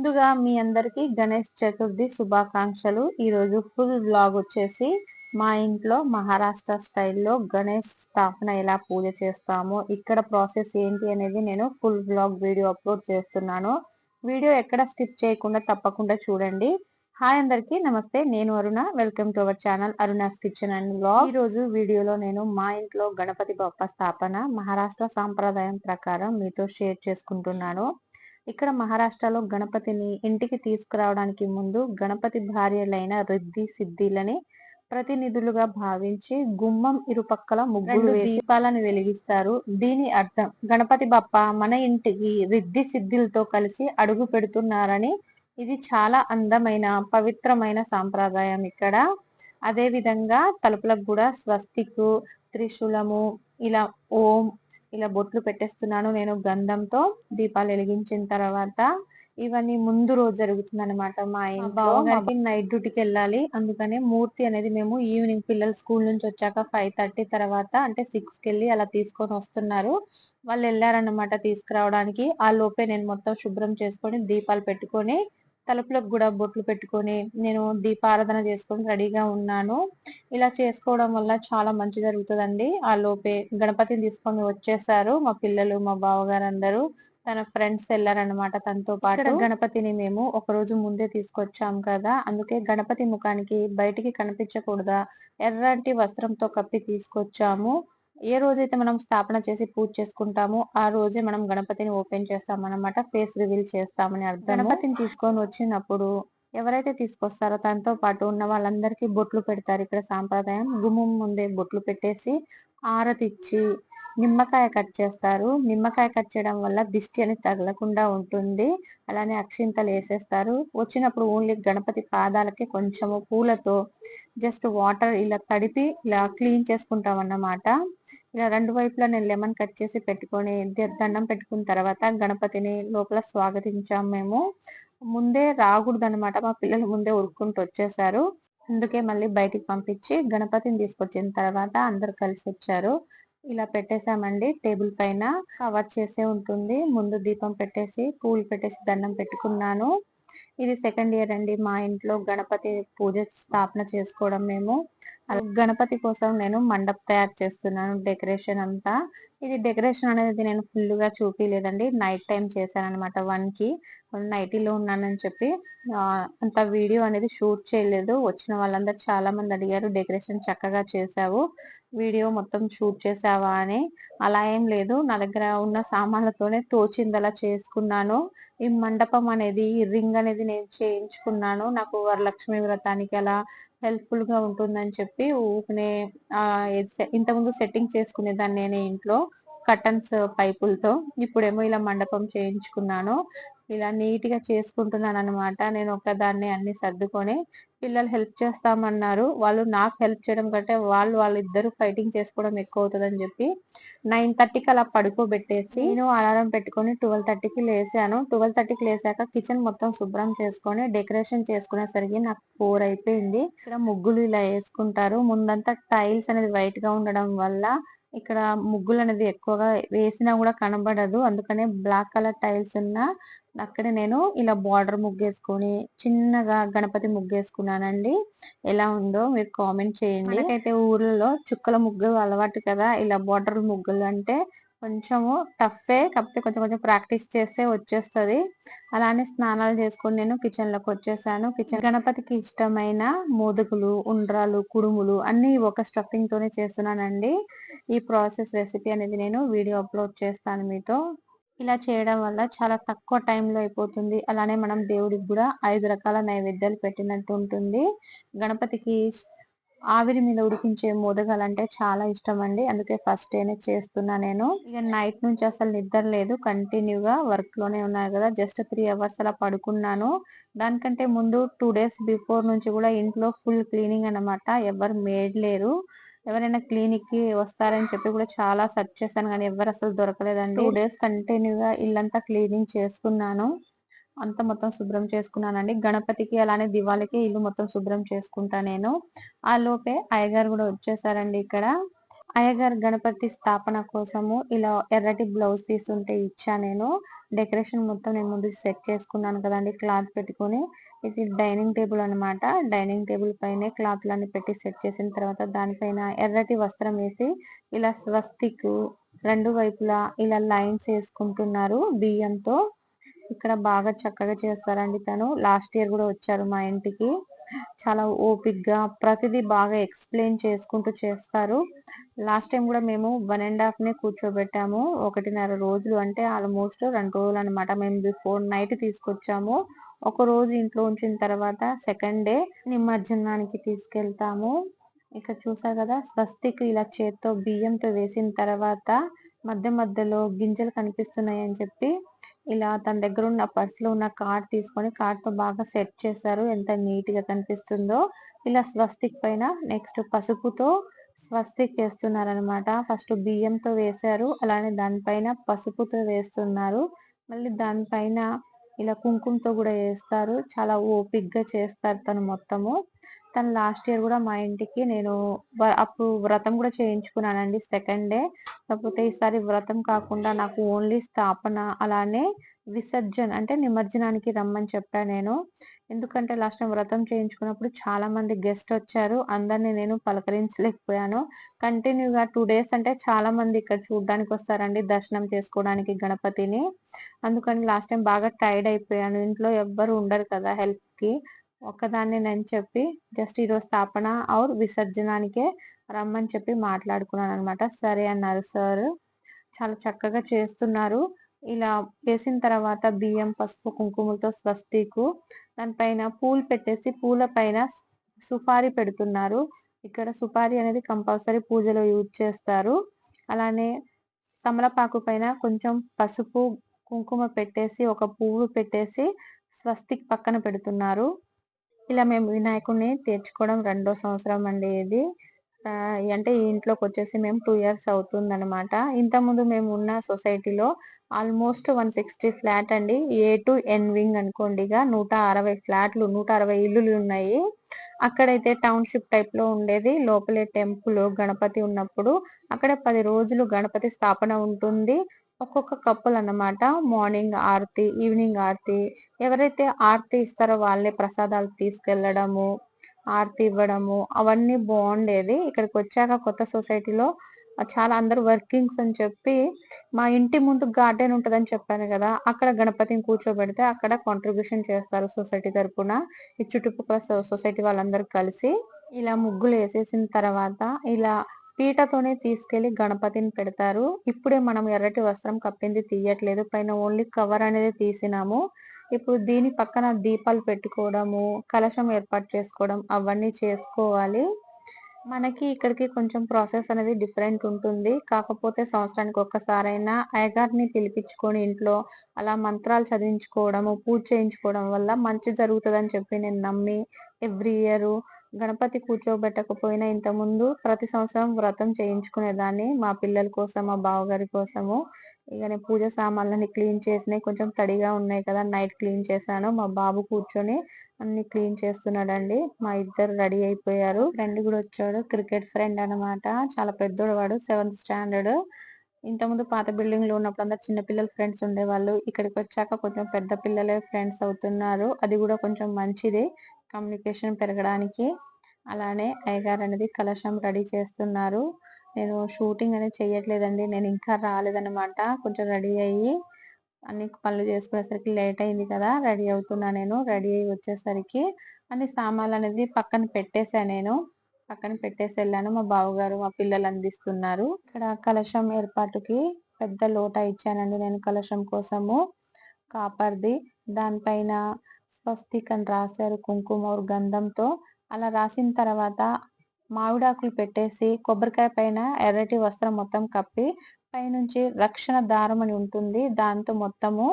ముందుగా మీ అందరికి గణేష్ చతుర్థి శుభాకాంక్షలు. ఈరోజు ఫుల్ వ్లాగ్ వచ్చేసి మా ఇంట్లో మహారాష్ట్ర స్టైల్లో గణేష్ స్థాపన ఎలా పూజ చేస్తామో ఇక్కడ ప్రాసెస్ ఏంటి అనేది నేను ఫుల్ వ్లాగ్ వీడియో అప్లోడ్ చేస్తున్నాను. వీడియో ఎక్కడ స్కిప్ చేయకుండా తప్పకుండా చూడండి. హాయ్ అందరికి నమస్తే. నేను Aruna. Welcome to our channel Aruna's kitchen and blog ఈ రోజు వీడియోలో నేను మా ఇంట్లో గణపతి బొప్ప స్థాపన మహారాష్ట్ర సాంప్రదాయం ప్రకారం మీతో షేర్ చేసుకుంటున్నాను. ఇక్కడ మహారాష్ట్రలో గణపతిని ఇంటికి తీసుకురావడానికి ముందు గణపతి భార్యలైన రిద్ది సిద్ధిలని ప్రతినిధులుగా భావించి గుమ్మం ఇరుపక్కల ముగ్గురు దీపాలను వెలిగిస్తారు. దీని అర్థం గణపతి బప్ప మన ఇంటికి రిద్ది సిద్ధిలతో కలిసి అడుగు పెడుతున్నారని. ఇది చాలా అందమైన పవిత్రమైన సాంప్రదాయం ఇక్కడ. అదే విధంగా తలుపులకు కూడా స్వస్తికు త్రిశూలము ఇలా ఓం ఇలా బొట్లు పెట్టేస్తున్నాను. నేను గంధంతో దీపాలు వెలిగించిన తర్వాత ఇవన్నీ ముందు రోజు జరుగుతుంది అనమాట మా బావగారికి నైట్ డ్యూటీకి వెళ్ళాలి. అందుకనే మూర్తి అనేది మేము ఈవినింగ్ పిల్లలు స్కూల్ నుంచి వచ్చాక ఫైవ్ థర్టీ తర్వాత అంటే సిక్స్కి వెళ్ళి అలా తీసుకొని వస్తున్నారు. వాళ్ళు వెళ్ళారన్నమాట తీసుకురావడానికి. ఆ లోపే నేను మొత్తం శుభ్రం చేసుకొని దీపాలు పెట్టుకొని తలుపులకు కూడా బొట్లు పెట్టుకొని నేను దీపారాధన చేసుకొని రెడీగా ఉన్నాను. ఇలా చేసుకోవడం వల్ల చాలా మంచి జరుగుతుందండి. ఆ లోపే గణపతిని తీసుకొని వచ్చేసారు. మా పిల్లలు మా బావగారు అందరూ తన ఫ్రెండ్స్ వెళ్ళారనమాట తనతో పాటు. గణపతిని మేము ఒక రోజు ముందే తీసుకొచ్చాం కదా. అందుకే గణపతి ముఖానికి బయటికి కనిపించకూడదా? ఎర్రటి వస్త్రంతో కప్పి తీసుకొచ్చాము. ఏ రోజైతే మనం స్థాపన చేసి పూజ చేసుకుంటామో ఆ రోజే మనం గణపతిని ఓపెన్ చేస్తాం అనమాట ఫేస్ రివీల్ చేస్తామని అర్థం గణపతిని తీసుకొని వచ్చినప్పుడు ఎవరైతే తీసుకొస్తారో తనతో పాటు ఉన్న వాళ్ళందరికీ బొట్లు పెడతారు. ఇక్కడ సాంప్రదాయం గుమ్మం ముందే బొట్లు పెట్టేసి ఆరతిచ్చి నిమ్మకాయ కట్ చేస్తారు. నిమ్మకాయ కట్ చేయడం వల్ల దిష్టి అని తగలకుండా ఉంటుంది. అలానే అక్షింతలు వేసేస్తారు. వచ్చినప్పుడు ఓన్లీ గణపతి పాదాలకి కొంచెము పూలతో జస్ట్ వాటర్ ఇలా తడిపి ఇలా క్లీన్ చేసుకుంటాం అన్నమాట. ఇలా రెండు వైపులా నేను లెమన్ కట్ చేసి పెట్టుకొని దండం పెట్టుకున్న తర్వాత గణపతిని లోపల స్వాగతించాం మేము. ముందే రాకూడదు అనమాట మా పిల్లలు ముందే ఉరుక్కుంటూ వచ్చేసారు. అందుకే మళ్ళీ బయటికి పంపించి గణపతిని తీసుకొచ్చిన తర్వాత అందరు కలిసి వచ్చారు. ఇలా పెట్టేసామండి టేబుల్ పైన కవర్ చేసే ఉంటుంది. ముందు దీపం పెట్టేసి పూలు పెట్టేసి దండం పెట్టుకున్నాను. ఇది సెకండ్ ఇయర్ అండి. మా ఇంట్లో గణపతి పూజ స్థాపన చేసుకోవడం మేము. గణపతి కోసం నేను మండప్ తయారు చేస్తున్నాను డెకరేషన్ అంతా. ఇది డెకరేషన్ అనేది నేను ఫుల్గా చూపించలేదండి నైట్ టైం చేశాను అనమాట వన్కి నైటీలో ఉన్నానని చెప్పి అంత వీడియో అనేది షూట్ చేయలేదు. వచ్చిన వాళ్ళందరూ చాలా మంది అడిగారు డెకరేషన్ చక్కగా చేసావు వీడియో మొత్తం షూట్ చేసావా? అని. అలా ఏం లేదు. నా దగ్గర ఉన్న సామాన్లతోనే తోచిందలా చేసుకున్నాను. ఈ మండపం అనేది ఈ రింగ్ అనేది నేను చేయించుకున్నాను. నాకు వరలక్ష్మి వ్రతానికి అలా హెల్ప్ఫుల్గా ఉంటుందని చెప్పి ఊపినే ఇంతకుముందు సెట్టింగ్ చేసుకునేదాన్ని నేను ఇంట్లో. కటన్స్ uh, పైపులతో ఇప్పుడేమో ఇలా మండపం చేయించుకున్నాను. ఇలా నీట్గా చేసుకుంటున్నాను అనమాట నేను ఒకదాన్ని అన్ని సర్దుకొని పిల్లలు హెల్ప్ చేస్తామన్నారు. వాళ్ళు నాకు హెల్ప్ చేయడం కంటే వాళ్ళు వాళ్ళిద్దరు ఫైటింగ్ చేసుకోవడం ఎక్కువ అవుతుందని చెప్పి నైన్ థర్టీకి అలా పడుకోబెట్టేసి నేను అలారం పెట్టుకొని ట్వెల్వ్ థర్టీకి లేసాను. ట్వెల్వ్ థర్టీకి లేసాక కిచెన్ మొత్తం శుభ్రం చేసుకొని డెకరేషన్ చేసుకునేసరికి నాకు ఫోర్ అయిపోయింది. ఇక్కడ ముగ్గులు ఇలా వేసుకుంటారు. ముందంతా టైల్స్ అనేది వైట్గా ఉండడం వల్ల ఇక్కడ ముగ్గులు అనేది ఎక్కువగా వేసినా కూడా కనబడదు. అందుకనే బ్లాక్ కలర్ టైల్స్ ఉన్న అక్కడే నేను ఇలా బార్డర్ ముగ్గేసుకొని చిన్నగా గణపతి ముగ్గేసుకున్నానండి. ఎలా ఉందో మీరు కామెంట్ చేయండి. అయితే ఊర్లలో చుక్కల ముగ్గు అలవాటు కదా ఇలా బార్డర్ ముగ్గులు అంటే కొంచెము టఫే కాకపోతే కొంచెం కొంచెం ప్రాక్టీస్ చేస్తే వచ్చేస్తుంది. అలానే స్నానాలు చేసుకొని నేను కిచెన్లోకి వచ్చేసాను. కిచెన్ గణపతికి ఇష్టమైన మోదకులు ఉండ్రాలు కుడుములు అన్ని ఒక స్టఫింగ్ తోనే చేస్తున్నానండి. ఈ ప్రాసెస్ రెసిపీ అనేది నేను వీడియో అప్లోడ్ చేస్తాను మీతో. ఇలా చేయడం వల్ల చాలా తక్కువ టైంలో అయిపోతుంది. అలానే మనం దేవుడికి కూడా ఐదు రకాల నైవేద్యాలు పెట్టినట్టు ఉంటుంది. గణపతికి ఆవిరి మీద ఉడికించే మోదగాలంటే చాలా ఇష్టం అండి అందుకే ఫస్ట్ డేనే చేస్తున్నా నేను. ఇక నైట్ నుంచి అసలు నిద్ర లేదు. కంటిన్యూగా వర్క్లోనే ఉన్నాయి కదా. జస్ట్ త్రీ అవర్స్ అలా పడుకున్నాను. దానికంటే ముందు టూ డేస్ బిఫోర్ నుంచి కూడా ఇంట్లో ఫుల్ క్లీనింగ్ అనమాట ఎవరు మేడ్ లేరు. ఎవరైనా క్లినిక్కి వస్తారని చెప్పి కూడా చాలా సెర్చ్ చేశాను కానీ ఎవరు అసలు దొరకలేదండి. టూ డేస్ కంటిన్యూగా ఇల్లంతా క్లీనింగ్ చేసుకున్నాను. అంతా మొత్తం శుభ్రం చేసుకున్నానండి. గణపతికి అలానే దివాళికి ఇల్లు మొత్తం శుభ్రం చేసుకుంటా నేను. ఆ లోపే అయ్యగారు కూడా వచ్చేసారండి ఇక్కడ. అయ్యగారు గణపతి స్థాపన కోసము ఇలా ఎర్రటి బ్లౌజ్ పీస్ ఉంటే ఇచ్చా నేను. డెకరేషన్ మొత్తం నేను ముందు సెట్ చేసుకున్నాను కదండి క్లాత్ పెట్టుకొని. ఇది డైనింగ్ టేబుల్ అనమాట డైనింగ్ టేబుల్ పైనే క్లాత్లన్నీ పెట్టి సెట్ చేసిన తర్వాత దానిపైన ఎర్రటి వస్త్రం వేసి ఇలా స్వస్తిక్ రెండు వైపులా ఇలా లైన్స్ వేసుకుంటున్నారు బియ్యంతో. ఇక్కడ బాగా చక్కగా చేస్తారండి తను. లాస్ట్ ఇయర్ కూడా వచ్చారు మా ఇంటికి. చాలా ఓపిక్గా ప్రతిదీ బాగా ఎక్స్ప్లెయిన్ చేసుకుంటూ చేస్తారు. లాస్ట్ టైం కూడా మేము వన్ అండ్ హాఫ్నే కూర్చోబెట్టాము. ఒకటిన్నర రోజులు అంటే ఆల్మోస్ట్ రెండు రోజులు అనమాట మేము బిఫోర్ నైట్ తీసుకొచ్చాము. ఒక రోజు ఇంట్లో ఉంచిన తర్వాత సెకండ్ డే నిమజ్జనానికి తీసుకెళ్తాము. ఇక్కడ చూసా కదా స్వస్తికి ఇలా చేత్తో బియ్యంతో వేసిన తర్వాత మధ్య మధ్యలో గింజలు కనిపిస్తున్నాయి అని చెప్పి ఇలా తన దగ్గర ఉన్న పర్స్లో ఉన్న కార్డ్ తీసుకొని కార్డ్తో బాగా సెట్ చేశారు. ఎంత నీట్గా కనిపిస్తుందో. ఇలా స్వస్తిక్ పైన నెక్స్ట్ పసుపుతో స్వస్తిక్ వేస్తున్నారు అనమాట ఫస్ట్ బియ్యంతో వేశారు. అలానే దానిపైన పసుపుతో వేస్తున్నారు. మళ్ళీ దానిపైన ఇలా కుంకుమతో కూడా వేస్తారు. చాలా ఓపిక్గా చేస్తారు తను మొత్తము. తను లాస్ట్ ఇయర్ కూడా మా ఇంటికి నేను అప్పుడు వ్రతం కూడా చేయించుకున్నానండి సెకండ్ డే. కాకపోతే ఈసారి వ్రతం కాకుండా నాకు ఓన్లీ స్థాపన అలానే విసర్జన్ అంటే నిమజ్జనానికి రమ్మని చెప్పాను నేను. ఎందుకంటే లాస్ట్ టైం వ్రతం చేయించుకున్నప్పుడు చాలా మంది గెస్ట్ వచ్చారు. అందరిని నేను పలకరించలేకపోయాను. కంటిన్యూగా టూ డేస్ అంటే చాలా మంది ఇక్కడ చూడడానికి వస్తారండి దర్శనం చేసుకోవడానికి గణపతిని. అందుకని లాస్ట్ టైం బాగా టైర్డ్ అయిపోయాను. ఇంట్లో ఎవ్వరు ఉండరు కదా హెల్ప్కి. కి ఒక్కదాన్ని నేను చెప్పి జస్ట్ ఈరోజు స్థాపన ఆర్ విసర్జనానికే రమ్మని చెప్పి మాట్లాడుకున్నాను అనమాట సరే అన్నారు సార్. చాలా చక్కగా చేస్తున్నారు. ఇలా వేసిన తర్వాత బియ్యం పసుపు కుంకుమలతో స్వస్తికు దానిపైన పూలు పెట్టేసి పూల పైన సుపారీ పెడుతున్నారు. ఇక్కడ సుపారీ అనేది కంపల్సరీ పూజలో యూజ్ చేస్తారు. అలానే తమలపాకు పైన కొంచెం పసుపు కుంకుమ పెట్టేసి ఒక పువ్వు పెట్టేసి స్వస్తిక్ పక్కన పెడుతున్నారు. ఇలా మేము వినాయకుడిని తెచ్చుకోవడం రెండో సంవత్సరం అండి ఇది. అంటే ఈ ఇంట్లోకి వచ్చేసి మేము టూ ఇయర్స్ అవుతుంది అనమాట ఇంతకుముందు మేము ఉన్న సొసైటీలో ఆల్మోస్ట్ వన్ సిక్స్టీ ఫ్లాట్ అండి. ఏ టు ఎన్ వింగ్ అనుకోండి ఇక నూట అరవై ఫ్లాట్లు నూట అరవై ఇల్లులు ఉన్నాయి. అక్కడైతే టౌన్షిప్ టైప్లో ఉండేది. లోపలే టెంపుల్ గణపతి ఉన్నప్పుడు అక్కడ పది రోజులు గణపతి స్థాపన ఉంటుంది. ఒక్కొక్క కప్పులు అన్నమాట. Morning aarti evening aarti. ఎవరైతే ఆరతి ఇస్తారో వాళ్ళే ప్రసాదాలు తీసుకెళ్ళడము ఆరతి ఇవ్వడము అవన్నీ బాగుండేది ఇక్కడికి వచ్చాక కొత్త సొసైటీలో చాలా అందరు వర్కింగ్స్ అని చెప్పి మా ఇంటి ముందు గార్డెన్ ఉంటదని చెప్పాను కదా అక్కడ గణపతిని కూర్చోబెడితే అక్కడ కాంట్రిబ్యూషన్ చేస్తారు సొసైటీ తరపున. ఈ చుట్టుపక్కల సొసైటీ వాళ్ళందరూ కలిసి ఇలా ముగ్గులు వేసేసిన తర్వాత ఇలా పీటతోనే తీసుకెళ్ళి గణపతిని పెడతారు. ఇప్పుడే మనం ఎర్రటి వస్త్రం కప్పింది తీయట్లేదు. పైన ఓన్లీ కవర్ అనేది తీసినాము. ఇప్పుడు దీని పక్కన దీపాలు పెట్టుకోవడము కలశం ఏర్పాటు చేసుకోవడం అవన్నీ చేసుకోవాలి. మనకి ఇక్కడికి కొంచెం ప్రాసెస్ అనేది డిఫరెంట్ ఉంటుంది. కాకపోతే సంవత్సరానికి ఒక్కసారైనా అయ్యగారిని పిలిపించుకొని ఇంట్లో అలా మంత్రాలు చదివించుకోవడము పూజ చేయించుకోవడం వల్ల మంచి జరుగుతుందని చెప్పి నేను నమ్మి ఎవ్రీ ఇయర్ గణపతి కూర్చోబెట్టకపోయినా ఇంతకుముందు ప్రతి సంవత్సరం వ్రతం చేయించుకునేదాన్ని. మా పిల్లల కోసం మా బావగారి కోసము. ఇక నేను పూజ సామాన్లని క్లీన్ చేసినాయి. కొంచెం తడిగా ఉన్నాయి కదా నైట్ క్లీన్ చేశాను. మా బాబు కూర్చొని అన్ని క్లీన్ చేస్తున్నాడండి. మా ఇద్దరు రెడీ అయిపోయారు. ఫ్రెండ్ కూడా వచ్చాడు. క్రికెట్ ఫ్రెండ్ అనమాట చాలా పెద్దోడు వాడు సెవెంత్ స్టాండర్డ్. ఇంతకుముందు పాత బిల్డింగ్లో ఉన్నప్పుడు అందరు చిన్నపిల్లల ఫ్రెండ్స్ ఉండేవాళ్ళు. ఇక్కడికి వచ్చాక కొంచెం పెద్ద పిల్లలే ఫ్రెండ్స్ అవుతున్నారు. అది కూడా కొంచెం మంచిది. కమ్యూనికేషన్ పెరగడానికి అలానే అయ్యగారు అనేది కలశం రెడీ చేస్తున్నారు. నేను షూటింగ్ అనేది చేయట్లేదండి నేను ఇంకా రాలేదన్నమాట. కొంచెం రెడీ అయ్యి అన్ని పనులు చేసుకునేసరికి లేట్ అయింది కదా రెడీ అవుతున్నా నేను. రెడీ అయ్యి వచ్చేసరికి అన్ని సామాన్లు అనేది పక్కన పెట్టేశా నేను. పక్కన పెట్టేసి వెళ్ళాను. మా బావగారు మా పిల్లలు అందిస్తున్నారు. ఇక్కడ కలశం ఏర్పాటుకి పెద్ద లోట ఇచ్చానండి నేను కలశం కోసము. కాపర్ది. దానిపైన స్వస్తిక్ అని రాశారు కుంకుమ గంధంతో అలా రాసిన తర్వాత మామిడాకులు పెట్టేసి కొబ్బరికాయ పైన ఎర్రటి వస్త్రం మొత్తం కప్పి పైనుంచి రక్షణ దారం అని ఉంటుంది. దాంతో మొత్తము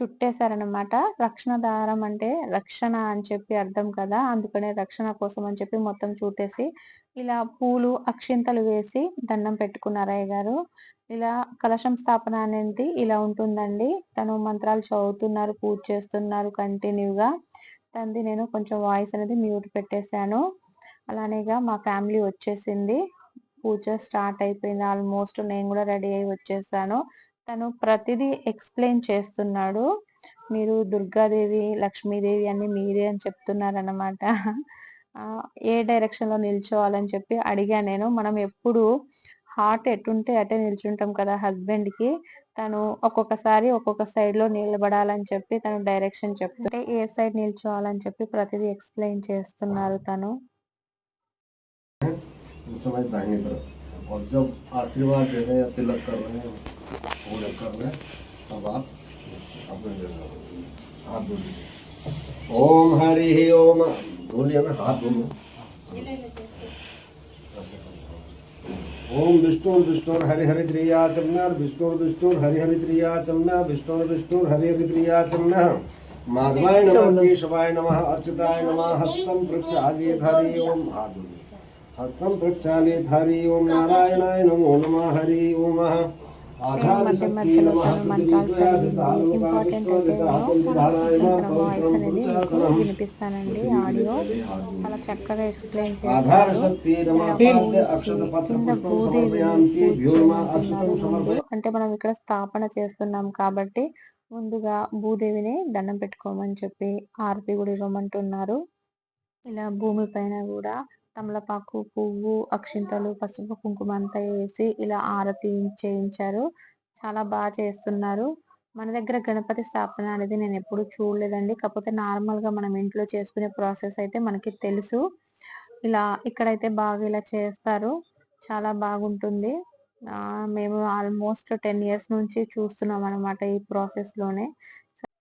చుట్టేశారనమాట రక్షణ దారం అంటే రక్షణ అని చెప్పి అర్థం కదా అందుకనే రక్షణ కోసం అని చెప్పి మొత్తం చుట్టేసి ఇలా పూలు అక్షింతలు వేసి దండం పెట్టుకున్నారయ్య గారు. ఇలా కలశం స్థాపన అనేది ఇలా ఉంటుందండి. తను మంత్రాలు చదువుతున్నారు పూజ చేస్తున్నారు కంటిన్యూగా. తంది నేను కొంచెం వాయిస్ అనేది మ్యూట్ పెట్టేశాను. అలానేగా మా ఫ్యామిలీ వచ్చేసింది. పూజ స్టార్ట్ అయిపోయింది ఆల్మోస్ట్. నేను కూడా రెడీ అయి వచ్చేసాను. తను ప్రతిదీ ఎక్స్ప్లెయిన్ చేస్తున్నాడు మీరు దుర్గాదేవి లక్ష్మీదేవి అన్ని మీరే అని చెప్తున్నారన్నమాట ఆ, ఏ డైరెక్షన్ లో నిల్చోవాలని చెప్పి అడిగా నేను మనం ఎప్పుడు హార్ట్ ఎటుంటే అటే నిల్చుంటాం కదా హస్బెండ్ కి తను ఒక్కొక్కసారి ఒక్కొక్క సైడ్ లో నిలబడాలని చెప్పి తను డైరెక్షన్ చెప్తుంటే ఏ సైడ్ నిల్చోవాలని చెప్పి ప్రతిదీ ఎక్స్ప్లెయిన్ చేస్తున్నారు తను उस समय दाहिनी तरफ और जब आशीर्वाद दे रहे हैं या तिलक कर रहे हैं पूजा कर रहे हैं। तब आप अपने जगह हाथ धो लीजिए ओम हरि ओम। धो लिया ना, हाथ धो ओम विष्णु विष्णु हरि हरि त्रिया चमना, विष्णु विष्णु हरि हरि त्रिया चमना, विष्णु विष्णु हरि हरि त्रिया चमना। माधवाय नमः, केशवाय नमः, अच्युताय नमः हस्तम प्रक्षाल्य धरि ओम। हाथ हस्तं प्रक्षाल्य हरि ओम। नारायणाय नमो नमः, हरि ओम। మధ్య మధ్యలో ఇంపార్టెంట్ వాయిస్ అనేది వినిపిస్తానండి. ఆడియో చాలా చక్కగా ఎక్స్ప్లెయిన్ చేస్తారు అంటే మనం ఇక్కడ స్థాపన చేస్తున్నాం కాబట్టి ముందుగా భూదేవిని దండం పెట్టుకోమని చెప్పి ఆర్తి గుడి ఇవ్వమంటున్నారు ఇలా భూమి పైన కూడా తమలపాకు పువ్వు అక్షింతలు పసుపు కుంకుమ అంతా వేసి ఇలా ఆరతి చేయించారు. చాలా బాగా చేస్తున్నారు. మన దగ్గర గణపతి స్థాపన అనేది నేను ఎప్పుడు చూడలేదండి. కాకపోతే నార్మల్గా మనం ఇంట్లో చేసుకునే ప్రాసెస్ అయితే మనకి తెలుసు. ఇలా ఇక్కడైతే బాగా ఇలా చేస్తారు. చాలా బాగుంటుంది. మేము ఆల్మోస్ట్ టెన్ ఇయర్స్ నుంచి చూస్తున్నాం అనమాట ఈ ప్రాసెస్లోనే.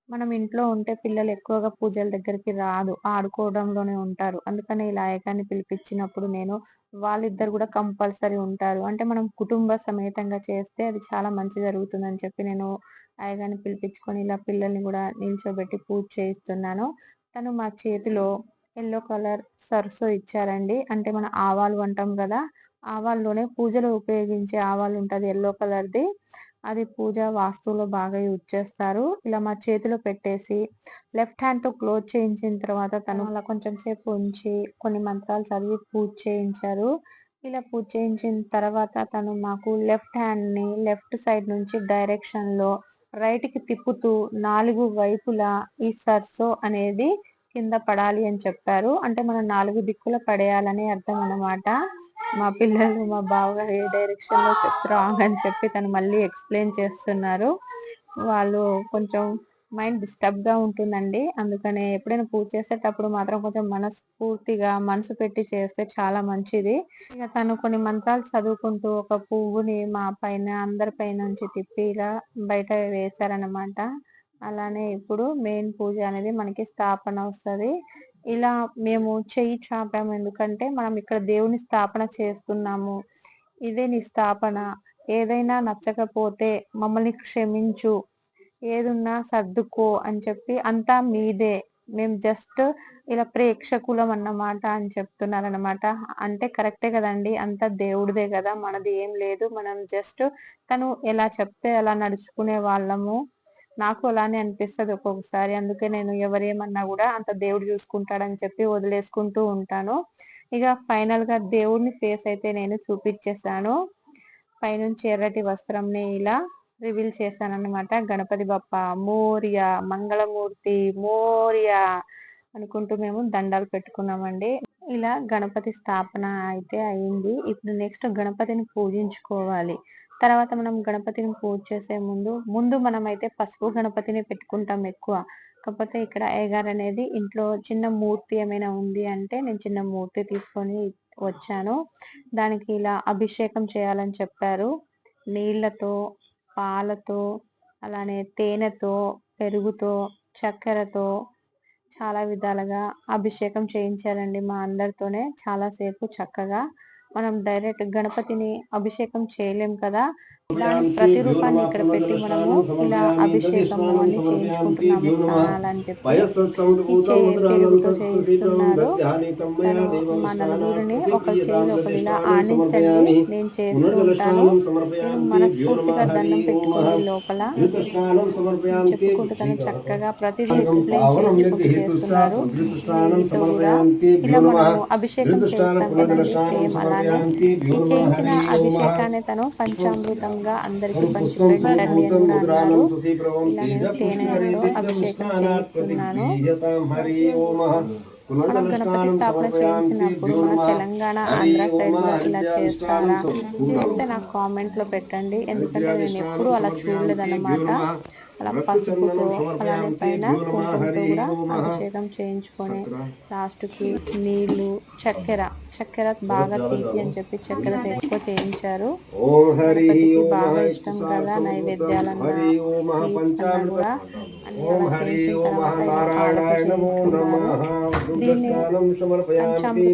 మనం ఇంట్లో ఉంటే పిల్లలు ఎక్కువగా పూజల దగ్గరికి రాదు ఆడుకోవడంలోనే ఉంటారు. అందుకని ఇలా ఏకాన్ని పిలిపించినప్పుడు నేను వాళ్ళిద్దరు కూడా కంపల్సరీ ఉంటారు. అంటే మనం కుటుంబ సమేతంగా చేస్తే అది చాలా మంచి జరుగుతుందని చెప్పి నేను ఆయగాన్ని పిలిపించుకొని ఇలా పిల్లల్ని కూడా నిల్చోబెట్టి పూజ చేయిస్తున్నాను. తను మా చేతిలో ఎల్లో కలర్ సర్సో ఇచ్చారండి. అంటే మన ఆవాలు అంటాం కదా ఆవాల్లోనే పూజలో ఉపయోగించే ఆవాలు ఉంటుంది ఎల్లో కలర్ది. అది పూజ వాస్తువులో బాగా యూజ్ చేస్తారు. ఇలా మా చేతిలో పెట్టేసి లెఫ్ట్ హ్యాండ్తో క్లోజ్ చేయించిన తర్వాత తను అలా కొంచెం సేపు ఉంచి కొన్ని మంత్రాలు చదివి పూజ చేయించారు. ఇలా పూజ చేయించిన తర్వాత తను మాకు లెఫ్ట్ హ్యాండ్ని లెఫ్ట్ సైడ్ నుంచి డైరెక్షన్లో రైట్కి తిప్పుతూ నాలుగు వైపులా ఈ సర్సో అనేది కింద పడాలి అని చెప్పారు. అంటే మనం నాలుగు దిక్కుల పడేయాలని అర్థం అనమాట మా పిల్లలు మా బావగారు ఏ డైరెక్షన్లో రాంగ్ అని చెప్పి తను మళ్ళీ ఎక్స్ప్లెయిన్ చేస్తున్నారు. వాళ్ళు కొంచెం మైండ్ డిస్టర్బ్గా ఉంటుందండి. అందుకనే ఎప్పుడైనా పూజ చేసేటప్పుడు మాత్రం కొంచెం మనస్ఫూర్తిగా మనసు పెట్టి చేస్తే చాలా మంచిది. ఇక తను కొన్ని మంత్రాలు చదువుకుంటూ ఒక పువ్వుని మా పైన అందరి పైన నుంచి తిప్పి ఇలా బయట వేశారనమాట అలానే ఇప్పుడు మెయిన్ పూజ అనేది మనకి స్థాపన వస్తుంది. ఇలా మేము చెయ్యి చాపాము ఎందుకంటే మనం ఇక్కడ దేవుని స్థాపన చేస్తున్నాము. ఇదే నీ స్థాపన. ఏదైనా నచ్చకపోతే మమ్మల్ని క్షమించు. ఏదున్నా సర్దుకో అని చెప్పి అంతా మీదే. మేము జస్ట్ ఇలా ప్రేక్షకులం అన్నమాట అని చెప్తున్నారనమాట అంటే కరెక్టే కదండి. అంతా దేవుడిదే కదా. మనది ఏం లేదు. మనం జస్ట్ తను ఎలా చెప్తే అలా నడుచుకునే వాళ్ళము. నాకు అలానే అనిపిస్తుంది ఒక్కొక్కసారి. అందుకే నేను ఎవరేమన్నా కూడా అంత దేవుడు చూసుకుంటాడని చెప్పి వదిలేసుకుంటూ ఉంటాను. ఇక ఫైనల్గా దేవుడిని ఫేస్ అయితే నేను చూపించేశాను. పైనుంచి ఎర్రటి వస్త్రంని ఇలా రివీల్ చేశాను అనమాట గణపతి బప్ప మోరియా మంగళమూర్తి మోరియా అనుకుంటూ మేము దండాలు పెట్టుకున్నామండి. ఇలా గణపతి స్థాపన అయితే అయింది. ఇప్పుడు నెక్స్ట్ గణపతిని పూజించుకోవాలి. తర్వాత మనం గణపతిని పూజ చేసే ముందు ముందు మనం అయితే పసుపు గణపతిని పెట్టుకుంటాం ఎక్కువ. కాకపోతే ఇక్కడ అయ్యగారు అనేది ఇంట్లో చిన్న మూర్తి ఏమైనా ఉంది అంటే నేను చిన్న మూర్తి తీసుకొని వచ్చాను. దానికి ఇలా అభిషేకం చేయాలని చెప్పారు. నీళ్ళతో పాలతో అలానే తేనెతో పెరుగుతో చక్కెరతో చాలా విధాలుగా అభిషేకం చేయించారండి మా అందరితోనే చాలాసేపు చక్కగా. మనం డైరెక్ట్ గణపతిని అభిషేకం చేయలేం కదా? దాని ప్రతిరూపాన్ని ఇక్కడ పెట్టి మనము ఇలా అభిషేకము అని చేయించుకుంటున్నాము స్నానాలని చెప్పి ఇచ్చే పెరుగుతో చేయిస్తున్నారు. తను మా నలుగురిని ఒక చేయిలో ఒకరు ఇలా ఆనించండి. నేను చేస్తూ ఉంటాను. నేను మనస్ఫూర్తిగా దండం పెట్టుకునే లోపల చెప్పుకుంటూ తను చక్కగా చేసుకుంటూ చేస్తున్నారు. ఇలా మనము అభిషేకం చేస్తాం అలానే ఓం అభిషేకాన్ని తను పంచామృతంగా అందరికి పంచిపెట్టండి అని కూడా అన్నారు అభిషేకం చేయిస్తున్నాను మనం గణపతి స్థాపన చేయించినప్పుడు మన తెలంగాణ ఆంధ్ర సైడ్లో ఇలా చేస్తారా? చేస్తే నాకు కామెంట్లో పెట్టండి. ఎందుకంటే నేను ఎప్పుడు అలా చూడలేదన్నమాట. అలా పసుపుతో అలానే పైన కుంకుమతో కూడా అభిషేకం చేయించుకొని లాస్ట్కి నీళ్ళు చక్కెర చక్కెర బాగా తీపి అని చెప్పి చక్కెరతో ఎక్కువ చేయించారు. బాగా ఇష్టం కదా నైవేద్యాలన్నా కూడా దీన్ని పంచామృతంగా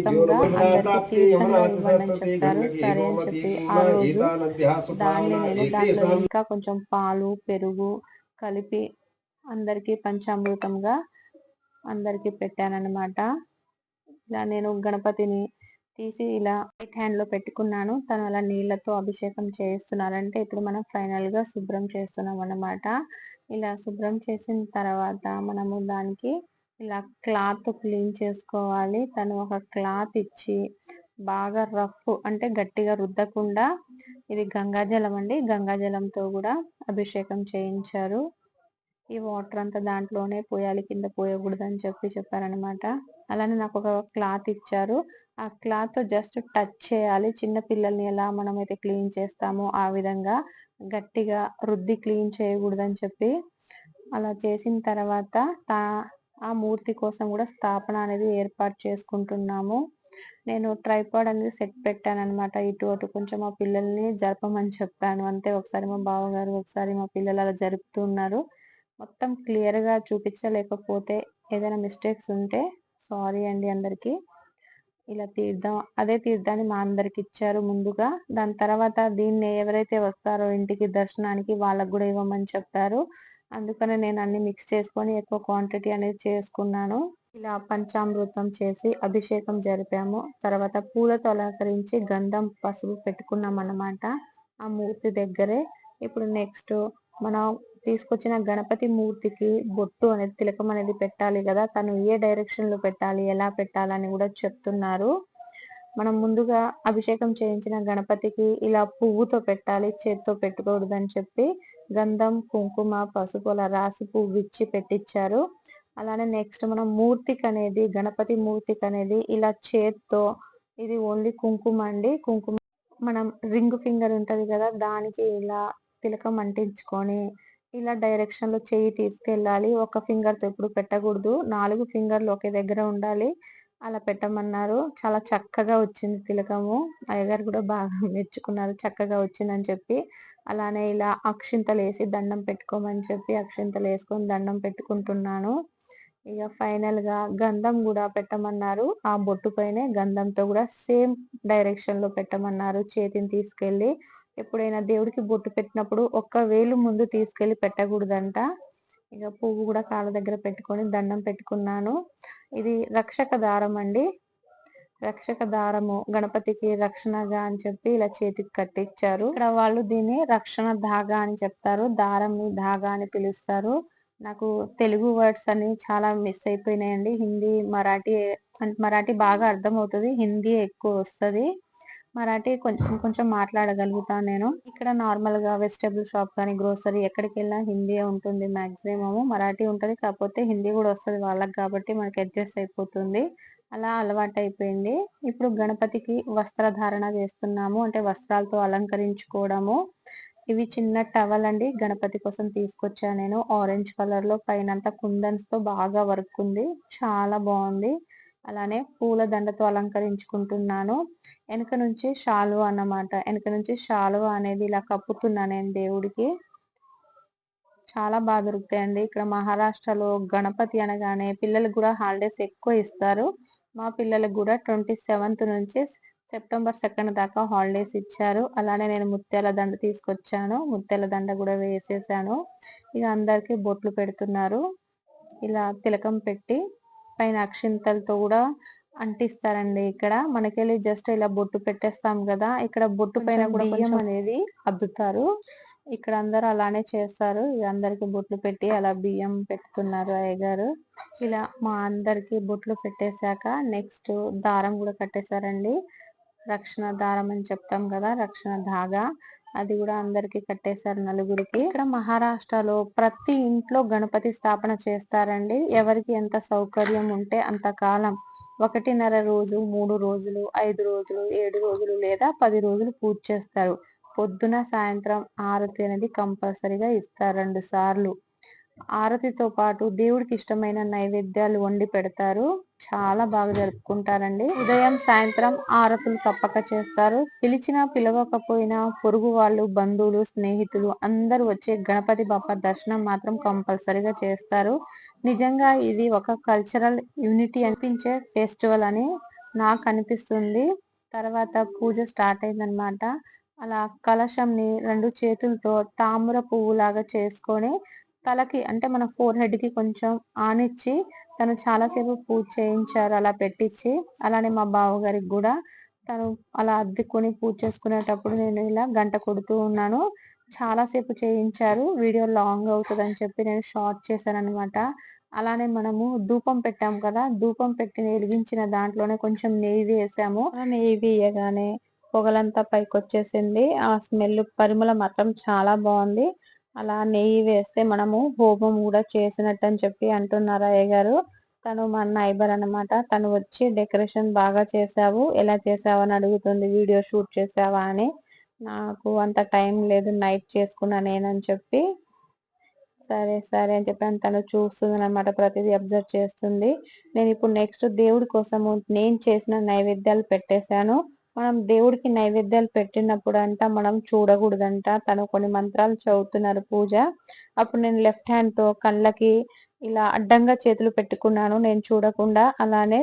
అందరికీ తీర్థంగా చెప్తారు. సరే అని చెప్పి ఆ రోజు దాన్ని నేను దాంట్లో ఇంకా కొంచెం పాలు పెరుగు కలిపి అందరికీ పంచామృతంగా అందరికీ పెట్టానన్నమాట. ఇలా నేను గణపతిని తీసి ఇలా రైట్ హ్యాండ్లో పెట్టుకున్నాను. తను అలా నీళ్ళతో అభిషేకం చేస్తున్నారంటే ఇప్పుడు మనం ఫైనల్గా శుభ్రం చేస్తున్నాం అన్నమాట. ఇలా శుభ్రం చేసిన తర్వాత మనము దానికి ఇలా క్లాత్ క్లీన్ చేసుకోవాలి. తను ఒక క్లాత్ ఇచ్చి బాగా రఫ్ అంటే గట్టిగా రుద్దకుండా ఇది గంగాజలం అండి. గంగాజలంతో కూడా అభిషేకం చేయించారు. ఈ వాటర్ అంతా దాంట్లోనే పోయాలి కింద పోయకూడదని చెప్పి చెప్పారనమాట అలానే నాకు ఒక క్లాత్ ఇచ్చారు. ఆ క్లాత్ జస్ట్ టచ్ చేయాలి. చిన్న పిల్లల్ని ఎలా మనం అయితే క్లీన్ చేస్తామో ఆ విధంగా గట్టిగా రుద్ది క్లీన్ చేయకూడదని చెప్పి అలా చేసిన తర్వాత ఆ మూర్తి కోసం కూడా స్థాపన అనేది ఏర్పాటు చేసుకుంటున్నాము. నేను ట్రైపాడ్ అనేది సెట్ పెట్టాను అనమాట ఇటు అటు కొంచెం మా పిల్లల్ని జరపమని చెప్పాను. అంతే ఒకసారి మా బావగారు ఒకసారి మా పిల్లలు అలా జరుపుతున్నారు మొత్తం క్లియర్గా చూపించలేకపోతే ఏదైనా మిస్టేక్స్ ఉంటే సారీ అండి అందరికీ. ఇలా తీద్దాం. అదే తీర్థాన్ని మా అందరికి ఇచ్చారు ముందుగా. దాని తర్వాత దీన్ని ఎవరైతే వస్తారో ఇంటికి దర్శనానికి వాళ్ళకు కూడా ఇవ్వమని చెప్పారు. అందుకనే నేను అన్ని మిక్స్ చేసుకొని ఎక్కువ క్వాంటిటీ అనేది చేసుకున్నాను. ఇలా పంచామృతం చేసి అభిషేకం జరిపాము. తర్వాత పూలతో అలంకరించి గంధం పసుపు పెట్టుకున్నాం అన్నమాట ఆ మూర్తి దగ్గరే. ఇప్పుడు నెక్స్ట్ మనం తీసుకొచ్చిన గణపతి మూర్తికి బొట్టు అనేది తిలకం అనేది పెట్టాలి కదా. తను ఏ డైరెక్షన్లో పెట్టాలి ఎలా పెట్టాలని కూడా చెప్తున్నారు. మనం ముందుగా అభిషేకం చేయించిన గణపతికి ఇలా పువ్వుతో పెట్టాలి చేత్తో పెట్టకూడదని చెప్పి గంధం కుంకుమ పసుపు అలా రాసి పువ్వు ఇచ్చి పెట్టించారు అలానే నెక్స్ట్ మనం మూర్తికి అనేది గణపతి మూర్తికి అనేది ఇలా చేత్తో ఇది ఓన్లీ కుంకుమ అండి. కుంకుమ మనం రింగ్ ఫింగర్ ఉంటది కదా దానికి ఇలా తిలకం అంటించుకొని ఇలా డైరెక్షన్లో చెయ్యి తీసుకెళ్ళాలి. ఒక ఫింగర్తో ఎప్పుడు పెట్టకూడదు. నాలుగు ఫింగర్లు ఒకే దగ్గర ఉండాలి. అలా పెట్టమన్నారు. చాలా చక్కగా వచ్చింది తిలకము. అయ్యగారు కూడా బాగా మెచ్చుకున్నారు. చక్కగా వచ్చిందని చెప్పి. అలానే ఇలా అక్షింతలు వేసి దండం పెట్టుకోమని చెప్పి అక్షింతలు వేసుకొని దండం పెట్టుకుంటున్నాను. ఇక ఫైనల్గా గంధం కూడా పెట్టమన్నారు. ఆ బొట్టు పైనే గంధంతో కూడా సేమ్ డైరెక్షన్లో పెట్టమన్నారు చేతిని తీసుకెళ్ళి ఎప్పుడైనా దేవుడికి బొట్టు పెట్టినప్పుడు ఒక్క వేలు ముందు తీసుకెళ్ళి పెట్టకూడదంట. ఇక పువ్వు కూడా కాళ్ళ దగ్గర పెట్టుకొని దండం పెట్టుకున్నాను. ఇది రక్షక దారం అండి. రక్షక దారము గణపతికి రక్షణగా అని చెప్పి ఇలా చేతికి కట్టించారు ఇక్కడ వాళ్ళు దీన్ని రక్షణ ధాగా అని చెప్తారు. దారంని ధాగా అని పిలుస్తారు. నాకు తెలుగు వర్డ్స్ అన్ని చాలా మిస్ అయిపోయినాయండి. హిందీ మరాఠీ అంటే మరాఠీ బాగా అర్థమవుతుంది. హిందీ ఎక్కువ వస్తుంది. మరాఠీ కొంచెం కొంచెం మాట్లాడగలుగుతాను నేను. ఇక్కడ నార్మల్గా వెజిటేబుల్ షాప్ కానీ గ్రోసరీ ఎక్కడికి వెళ్ళినా హిందీ ఉంటుంది మ్యాక్సిమము మరాఠీ ఉంటుంది. కాకపోతే హిందీ కూడా వస్తుంది వాళ్ళకి కాబట్టి మనకి అడ్జస్ట్ అయిపోతుంది. అలా అలవాటు అయిపోయింది ఇప్పుడు గణపతికి వస్త్రధారణ చేస్తున్నాము. అంటే వస్త్రాలతో అలంకరించుకోవడము. ఇవి చిన్న టవల్ అండి. గణపతి కోసం తీసుకొచ్చా నేను. ఆరెంజ్ కలర్లో పైన అంతా కుందన్స్తో బాగా వర్క్ ఉంది. చాలా బాగుంది. అలానే పూల దండతో అలంకరించుకుంటున్నాను. వెనక నుంచి షాలువ అన్నమాట. వెనక నుంచి శాలువ అనేది ఇలా కప్పుతున్నా నేను దేవుడికి. చాలా బాగా దొరుకుతాయండి. ఇక్కడ మహారాష్ట్రలో గణపతి అనగానే పిల్లలకు కూడా హాలిడేస్ ఎక్కువ ఇస్తారు. మా పిల్లలకు కూడా ట్వంటీ సెవెంత్ నుంచి సెప్టెంబర్ సెకండ్ దాకా హాలిడేస్ ఇచ్చారు. అలానే నేను ముత్యాల దండ తీసుకొచ్చాను. ముత్యాల దండ కూడా వేసేసాను. ఇక అందరికి బొట్లు పెడుతున్నారు. ఇలా తిలకం పెట్టి పైన అక్షింతలతో కూడా అంటిస్తారండి ఇక్కడ. మనకెళ్ళి జస్ట్ ఇలా బొట్టు పెట్టేస్తాం కదా. ఇక్కడ బొట్టు పైన కూడా బియ్యం అనేది అద్దుతారు. ఇక్కడ అందరూ అలానే చేస్తారు. ఇక అందరికి బొట్లు పెట్టి అలా బియ్యం పెట్టుతున్నారు అయ్యగారు. ఇలా మా అందరికి బొట్లు పెట్టేశాక నెక్స్ట్ దారం కూడా కట్టేశారండి. రక్షణ దారం అని చెప్తాం కదా రక్షణ ధాగా. అది కూడా అందరికి కట్టేశారు నలుగురికి. ఇక్కడ మహారాష్ట్రలో ప్రతి ఇంట్లో గణపతి స్థాపన చేస్తారండి. ఎవరికి ఎంత సౌకర్యం ఉంటే అంత కాలం. ఒకటిన్నర రోజు మూడు రోజులు ఐదు రోజులు ఏడు రోజులు లేదా పది రోజులు పూజ చేస్తారు. పొద్దున సాయంత్రం ఆరతి అనేది కంపల్సరీగా ఇస్తారు రెండు సార్లు. ఆరతితో పాటు దేవుడికి ఇష్టమైన నైవేద్యాలు వండి పెడతారు. చాలా బాగా జరుపుకుంటారండి. ఉదయం సాయంత్రం ఆరతులు తప్పక చేస్తారు. పిలిచినా పిలవకపోయినా పొరుగు వాళ్ళు బంధువులు స్నేహితులు అందరూ వచ్చే గణపతి బప్ప దర్శనం మాత్రం కంపల్సరీగా చేస్తారు. నిజంగా ఇది ఒక కల్చరల్ యూనిటీ అనిపించే ఫెస్టివల్ అని నాకు అనిపిస్తుంది. తర్వాత పూజ స్టార్ట్ అయిందనమాట అలా కలశంని రెండు చేతులతో తామర పువ్వు లాగా చేసుకొని తలకి అంటే మన ఫోర్ హెడ్కి కొంచెం ఆనిచ్చి తను చాలాసేపు పూజ చేయించారు అలా పెట్టించి అలానే మా బావగారికి కూడా. తను అలా అద్దెకొని పూజ చేసుకునేటప్పుడు నేను ఇలా గంట కొడుతూ ఉన్నాను. చాలాసేపు చేయించారు వీడియో లాంగ్ అవుతుంది అని చెప్పి నేను షార్ట్ చేశాను అనమాట అలానే మనము ధూపం పెట్టాం కదా ధూపం పెట్టి వెలిగించిన దాంట్లోనే కొంచెం నెయ్యి వేసాము. నెయ్యి వేయగానే పొగలంతా పైకి వచ్చేసింది ఆ స్మెల్ పరిమళం మాత్రం చాలా బాగుంది. అలా నెయ్యి వేస్తే మనము హోమం కూడా చేసినట్టు అని చెప్పి అంటున్నారు అయ్య గారు తను మా నైబర్ అనమాట తను వచ్చి డెకరేషన్ బాగా చేసావు ఎలా చేసావు అని అడుగుతుంది. వీడియో షూట్ చేసావా అని. నాకు అంత టైం లేదు. నైట్ చేసుకున్నా నేనని చెప్పి. సరే సరే అని చెప్పి తను చూస్తుంది అనమాట ప్రతిదీ అబ్జర్వ్ చేస్తుంది. నేను ఇప్పుడు నెక్స్ట్ దేవుడి కోసము నేను చేసిన నైవేద్యాలు పెట్టేశాను. మనం దేవుడికి నైవేద్యాలు పెట్టినప్పుడు అంట మనం చూడకూడదంట. తను కొన్ని మంత్రాలు చదువుతున్నారు పూజ. అప్పుడు నేను లెఫ్ట్ హ్యాండ్తో కళ్ళకి ఇలా అడ్డంగా చేతులు పెట్టుకున్నాను. నేను చూడకుండా అలానే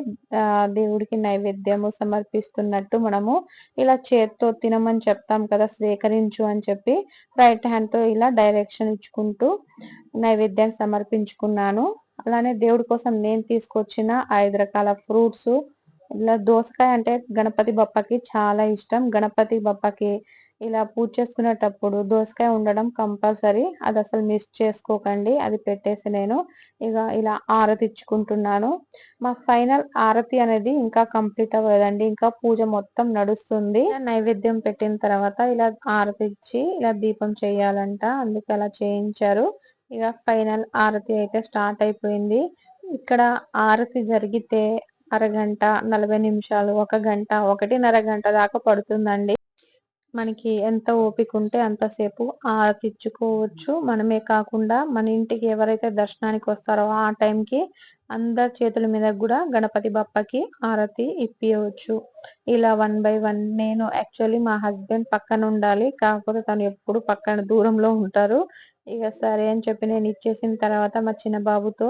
దేవుడికి నైవేద్యము సమర్పిస్తున్నట్టు మనము ఇలా చేత్తో తినమని చెప్తాం కదా స్వీకరించు అని చెప్పి రైట్ హ్యాండ్తో ఇలా డైరెక్షన్ ఇచ్చుకుంటూ నైవేద్యాన్ని సమర్పించుకున్నాను. అలానే దేవుడి కోసం నేను తీసుకొచ్చిన ఐదు రకాల ఫ్రూట్స్ ఇలా దోసకాయ అంటే గణపతి బప్పకి చాలా ఇష్టం. గణపతి బప్పకి ఇలా పూజ చేసుకునేటప్పుడు దోసకాయ ఉండడం కంపల్సరీ. అది అసలు మిస్ చేసుకోకండి. అది పెట్టేసి నేను ఇక ఇలా ఆరతి ఇచ్చుకుంటున్నాను. మా ఫైనల్ ఆరతి అనేది ఇంకా కంప్లీట్ అవ్వలేదండి. ఇంకా పూజ మొత్తం నడుస్తుంది. నైవేద్యం పెట్టిన తర్వాత ఇలా ఆరతి ఇచ్చి ఇలా దీపం చేయాలంట. అందుకే అలా చేయించారు. ఇక ఫైనల్ ఆరతి అయితే స్టార్ట్ అయిపోయింది. ఇక్కడ ఆరతి జరిగితే అరగంట నలభై నిమిషాలు ఒక గంట ఒకటిన్నర గంట దాకా పడుతుందండి. మనకి ఎంత ఓపిక ఉంటే అంతసేపు తెచ్చుకోవచ్చు మనమే కాకుండా మన ఇంటికి ఎవరైతే దర్శనానికి వస్తారో ఆ టైంకి అందరి చేతుల మీద కూడా గణపతి బప్పకి ఆరతి ఇప్పియవచ్చు. ఇలా వన్ బై వన్ నేను యాక్చువల్లీ మా హస్బెండ్ పక్కన ఉండాలి. కాకపోతే తను ఎప్పుడు పక్కన దూరంలో ఉంటారు. ఇక సరే అని చెప్పి నేను ఇచ్చేసిన తర్వాత మా చిన్న బాబుతో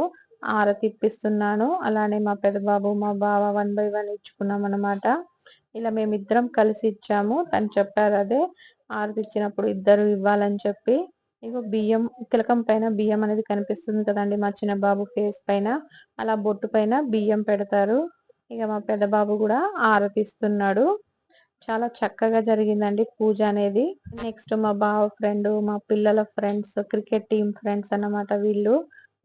ఆరతి ఇప్పిస్తున్నాను అలానే మా పెద్దబాబు మా బావ వన్ బై వన్ ఇచ్చుకున్నాం అనమాట ఇలా మేమిద్దరం కలిసి ఇచ్చాము. తను చెప్పారు అదే ఆరతి ఇచ్చినప్పుడు ఇద్దరు ఇవ్వాలని చెప్పి. ఇగో బియ్యం తిలకం పైన బియ్యం అనేది కనిపిస్తుంది కదండి మా చిన్న బాబు ఫేస్ పైన. అలా బొట్టు పైన బియ్యం పెడతారు. ఇక మా పెద్ద బాబు కూడా ఆరతిస్తున్నాడు. చాలా చక్కగా జరిగిందండి పూజ అనేది. నెక్స్ట్ మా బావ ఫ్రెండ్ మా పిల్లల ఫ్రెండ్స్ క్రికెట్ టీం ఫ్రెండ్స్ అన్నమాట వీళ్ళు.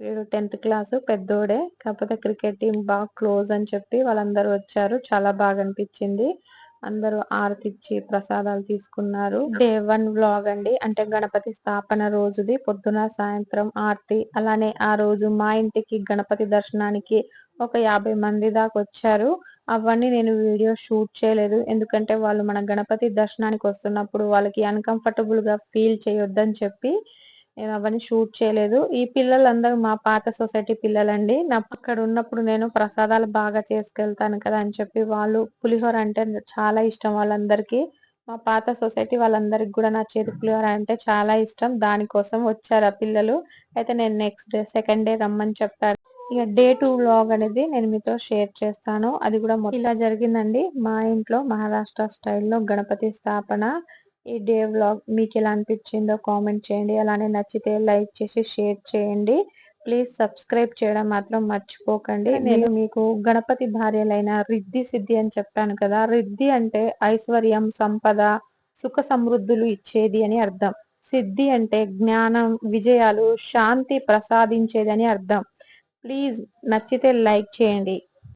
వీడు టెన్త్ క్లాస్ పెద్దోడే కాకపోతే క్రికెట్ టీం బాగా క్లోజ్ అని చెప్పి వాళ్ళందరూ వచ్చారు. చాలా బాగా అనిపించింది. అందరూ ఆరతిచ్చి ప్రసాదాలు తీసుకున్నారు. డే వన్ వ్లాగ్ అండి. అంటే గణపతి స్థాపన రోజుది. పొద్దున సాయంత్రం ఆరతి. అలానే ఆ రోజు మా ఇంటికి గణపతి దర్శనానికి ఒక యాభై మంది దాకా వచ్చారు. అవన్నీ నేను వీడియో షూట్ చేయలేదు. ఎందుకంటే వాళ్ళు మన గణపతి దర్శనానికి వస్తున్నప్పుడు వాళ్ళకి అన్కంఫర్టబుల్గా ఫీల్ చేయొద్దని చెప్పి నేను అవన్నీ షూట్ చేయలేదు. ఈ పిల్లలందరూ మా పాత సొసైటీ పిల్లలండి. నా అక్కడ ఉన్నప్పుడు నేను ప్రసాదాలు బాగా చేసుకెళ్తాను కదా అని చెప్పి వాళ్ళు పులిహోర అంటే చాలా ఇష్టం వాళ్ళందరికీ. మా పాత సొసైటీ వాళ్ళందరికి కూడా నా చేతి పులిహోర అంటే చాలా ఇష్టం. దానికోసం వచ్చారు ఆ పిల్లలు. అయితే నేను నెక్స్ట్ డే సెకండ్ డే రమ్మని చెప్పారు. ఇక డే టూ వ్లాగ్ అనేది నేను మీతో షేర్ చేస్తాను. అది కూడా ఇలా జరిగిందండి. మా ఇంట్లో మహారాష్ట్ర స్టైల్లో గణపతి స్థాపన. ఈ డే వ్లాగ్ మీకు ఎలా అనిపించిందో కామెంట్ చేయండి. అలానే నచ్చితే లైక్ చేసి షేర్ చేయండి. ప్లీజ్ సబ్స్క్రైబ్ చేయడం మాత్రం మర్చిపోకండి. నేను మీకు గణపతి భార్యలైన రిద్ది సిద్ధి అని చెప్పాను కదా. రిద్ది అంటే ఐశ్వర్యం సంపద సుఖ సమృద్ధులు ఇచ్చేది అని అర్థం. సిద్ధి అంటే జ్ఞానం విజయాలు శాంతి ప్రసాదించేది అని అర్థం. ప్లీజ్ నచ్చితే లైక్ చేయండి.